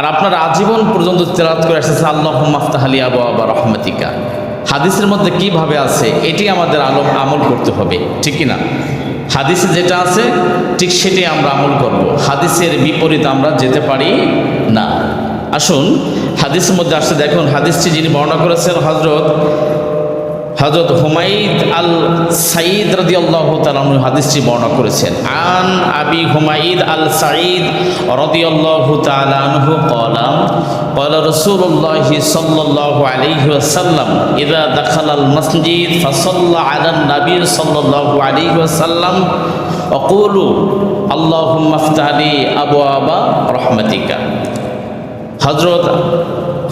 আর আপনার আজীবন পর্যন্ত তেরাত করে আসতেছে আল্লাহ মাফতাহালি আবু আবা রহমতিকা। হাদিসের মধ্যে কীভাবে আছে, এটি আমাদের আলো, আমল করতে হবে, ঠিক না হাদিসে যেটা আছে, ঠিক সেটাই আমরা আমল করব। হাদিসের বিপরীত আমরা যেতে পারি না। আসুন, হাদিসের মধ্যে আসছে, দেখুন, হাদিসটি যিনি বর্ণনা করেছেন হজরত হজরত হুমাইদ আল সাইদ রদি আল্লাহ তালু হাদিসটি বর্ণনা করেছেন আন আবি হুমাইদ আল সাইদ রদি আল্লাহ তালু কলাম قال رسول الله صلى الله عليه وسلم إذا دخل المسجد فصلى على النبي صلى الله عليه وسلم وقولوا اللهم افتح لي أبواب رحمتك হজরত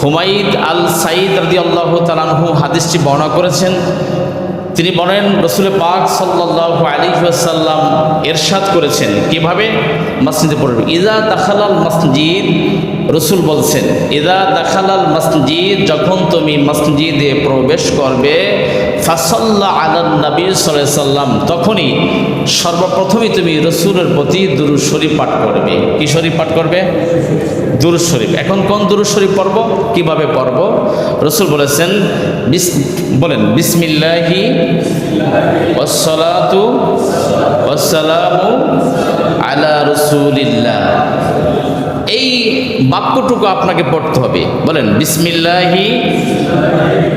হুমাইদ আল সাইদ রদি আল্লাহ তালানহু হাদিসটি বর্ণনা করেছেন। তিনি বলেন রসুল পাক সাল্লাহ আলী সাল্লাম এরশাদ করেছেন। কীভাবে? মসজিদে পড়বে। ইজা দাখালাল মসজিদ, রসুল বলছেন ইজা দাখালাল মসজিদ, যখন তুমি মসজিদে প্রবেশ করবে ফাসল্লা আলাল নবী সাল্লাম, তখনই সর্বপ্রথমই তুমি রসুলের প্রতি দুরুদ শরীফ পাঠ করবে। কি শরীফ পাঠ করবে? দুরুদ শরীফ। এখন কোন দুরুদ শরীফ পড়ব? কীভাবে পড়ব? রসুল বলেছেন, বিস, বলেন, বিসমিল্লাহি ওয়াসসালাতু ওয়াসসালামু আলা রসুলিল্লাহ। এই বাক্যটুকু আপনাকে পড়তে হবে। বলেন, বিসমিল্লাহি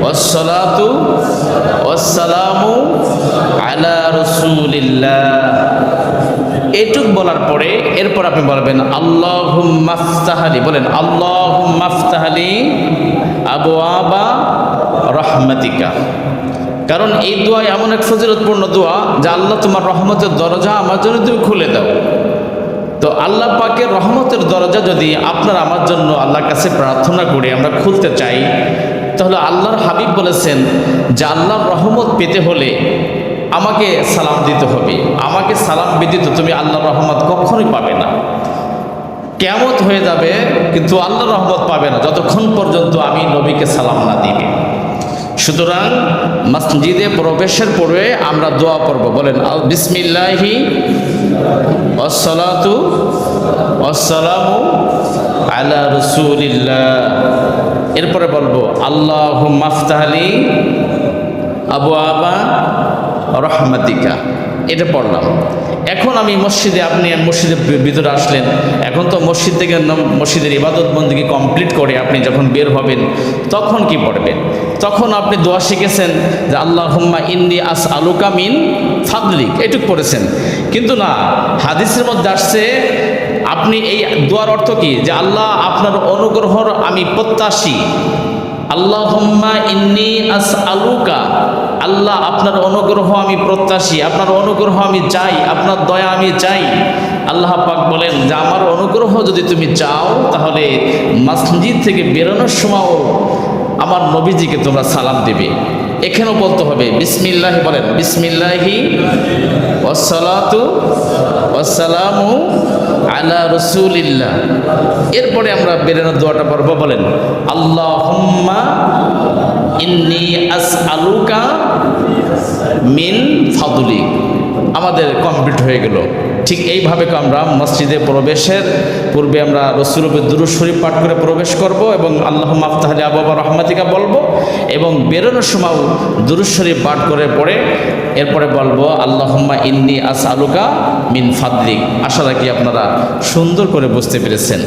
ওয়াসসালাতু ওয়াসসালামু আলা রসুলিল্লাহ। এটুক বলার পরে এরপর আপনি বলবেন আল্লাহ মাফতাহালি বলেন আল্লাহ মাফতাহালি আবু আবা রহমাতিকা। কারণ এই দোয়া এমন এক ফজিলতপূর্ণ দোয়া যে আল্লাহ তোমার রহমতের দরজা আমার জন্য তুমি খুলে দাও। তো আল্লাহ পাকের রহমতের দরজা যদি আপনার আমার জন্য আল্লাহর কাছে প্রার্থনা করে আমরা খুলতে চাই, তাহলে আল্লাহর হাবিব বলেছেন যে আল্লাহর রহমত পেতে হলে আমাকে সালাম দিতে হবে। আমাকে সালাম ব্যতীত তুমি আল্লাহর রহমত কখনোই পাবে না। কেমত হয়ে যাবে, কিন্তু আল্লাহর রহমত পাবে না। যতক্ষণ পর্যন্ত আমি নবীকে সালাম না দিবে সুতরাং মসজিদে প্রবেশের পূর্বে আমরা দোয়া পড়ব। বলেন বিসমিল্লাহি আসসালাতু আসসালামু আলা রসুলিল্লাহ এরপরে বলব আল্লাহ মাফতাহালি আবু আবা রহমাতিকা। এটা পড়লাম। এখন আমি মসজিদে, আপনি মসজিদের ভিতরে আসলেন। এখন তো মসজিদ থেকে মসজিদের ইবাদত বন্দীকে কমপ্লিট করে আপনি যখন বের হবেন, তখন কি পড়বেন? তখন আপনি দোয়া শিখেছেন যে আল্লাহ হুম্মা ইন্দি আস আলুকা মিন ফাদলিক। এটুক পড়েছেন। কিন্তু না, হাদিসের মধ্যে আসছে, আপনি এই দোয়ার অর্থ কি? যে, আল্লাহ আপনার অনুগ্রহর আমি প্রত্যাশী। আল্লাহ ইন্নি আস আলুকা আল্লাহ, আপনার অনুগ্রহ আমি প্রত্যাশী, আপনার অনুগ্রহ আমি চাই, আপনার দয়া আমি চাই। আল্লাহ পাক বলেন যে, আমার অনুগ্রহ যদি তুমি চাও, তাহলে মসজিদ থেকে বেরোনোর সময়ও আমার নবীজিকে তোমরা সালাম দেবে। এখানেও বলতে হবে, বিসমিল্লাহি বলেন, বিসমিল্লাহি ওসালাতু ওয়াসালামু আলা রসুলিল্লাহ। এরপরে আমরা বেরোনোর দোয়াটা পড়ব, বলেন আল্লাহ ইন্নি আস আলুকা মিন ফাদুলি আমাদের কমপ্লিট হয়ে গেল। ঠিক এইভাবে আমরা মসজিদে প্রবেশের পূর্বে আমরা রসুরূপে দুরু শরীফ পাঠ করে প্রবেশ করব এবং আল্লাহ মাফতাহলি আবাবা রহমাতিকা বলব এবং বেরোনোর সময়ও দুরু শরীফ পাঠ করে পড়ে এরপরে বলব, আল্লাহম্মা ইন্নি আস আলুকা মিন ফাদ্রিক আশা রাখি আপনারা সুন্দর করে বুঝতে পেরেছেন।